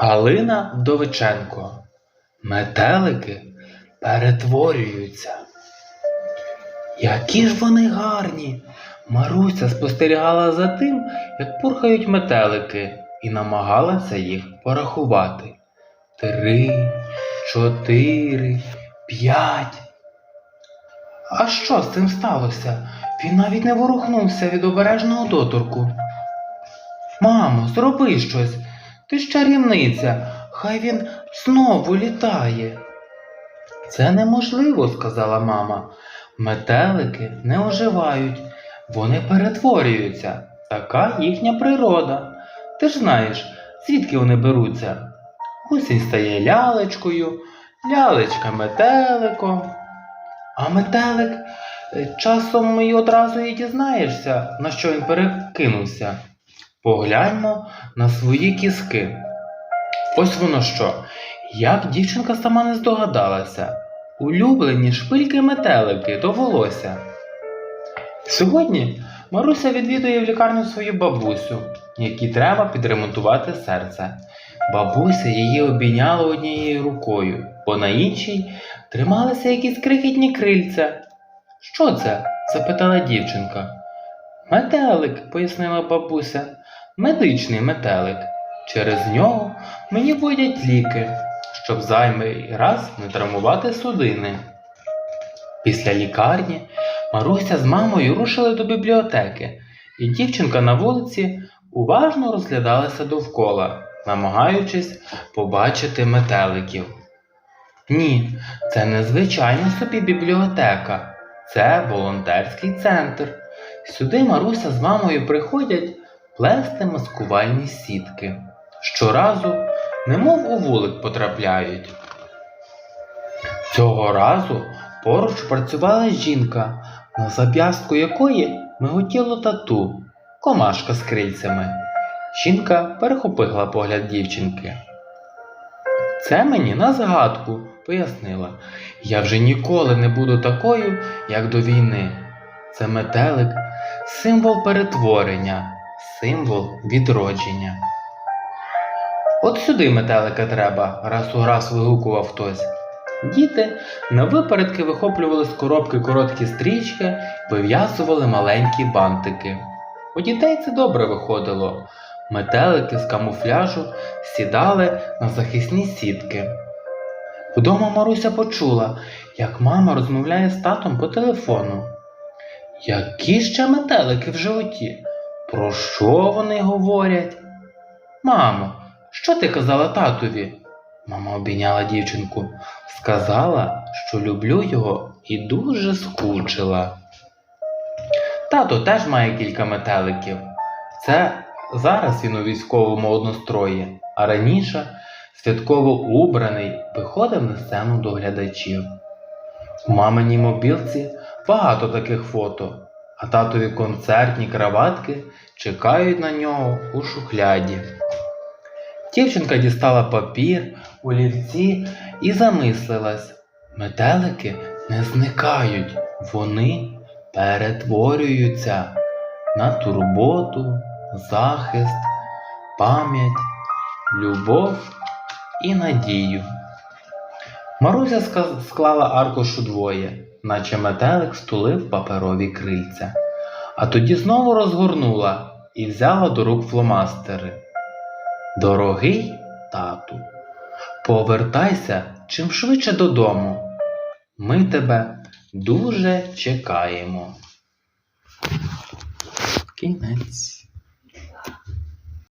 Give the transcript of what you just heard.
Галина Вдовиченко. Метелики перетворюються. Які ж вони гарні! Маруся спостерігала за тим, як пурхають метелики, і намагалася їх порахувати. Три, чотири, п'ять. А що з цим сталося? Він навіть не ворухнувся від обережного доторку. Мамо, зроби щось. Ти ж чарівниця, хай він знову літає. Це неможливо, сказала мама. Метелики не оживають, вони перетворюються. Така їхня природа. Ти ж знаєш, звідки вони беруться. Гусінь стає лялечкою, лялечка метеликом. А метелик е, часом і одразу і дізнаєшся, на що він перекинувся. Погляньмо на свої кіски. Ось воно що. Як дівчинка сама не здогадалася. Улюблені шпильки метелики до волосся. Сьогодні Маруся відвідує в лікарню свою бабусю, якій треба підремонтувати серце. Бабуся її обійняла однією рукою, бо на іншій трималися якісь крихітні крильця. Що це? запитала дівчинка. Метелик, пояснила бабуся, медичний метелик. Через нього мені вводять ліки, щоб зайвий раз не травмувати судини. Після лікарні Маруся з мамою рушили до бібліотеки, і дівчинка на вулиці уважно розглядалася довкола, намагаючись побачити метеликів. Ні, це не звичайна собі бібліотека, це волонтерський центр. Сюди Маруся з мамою приходять плести маскувальні сітки. Щоразу, немов у вулик потрапляють. Цього разу поруч працювала жінка, на зап'ястку якої миготіло тату, комашка з крильцями. Жінка перехопила погляд дівчинки. Це мені на згадку, пояснила. Я вже ніколи не буду такою, як до війни. Це метелик, символ перетворення, символ відродження. От сюди метелика треба, раз у раз вигукував хтось. Діти на випередки вихоплювали з коробки короткі стрічки, вив'язували маленькі бантики. У дітей це добре виходило. Метелики з камуфляжу сідали на захисні сітки. Вдома Маруся почула, як мама розмовляє з татом по телефону. Які ще метелики в животі? Про що вони говорять? Мамо, що ти казала татові? Мама обійняла дівчинку. Сказала, що люблю його і дуже скучила. Тато теж має кілька метеликів. Це зараз він у військовому однострої, а раніше святково убраний виходив на сцену до глядачів. У маминій мобілці багато таких фото, а татові концертні краватки чекають на нього у шухляді. Дівчинка дістала папір, олівці і замислилась. Метелики не зникають, вони перетворюються на турботу, захист, пам'ять, любов і надію. Маруся склала аркуш удвоє, наче метелик стулив паперові крильця, а тоді знову розгорнула і взяла до рук фломастери. Дорогий тату, повертайся чим швидше додому. Ми тебе дуже чекаємо. Кінець.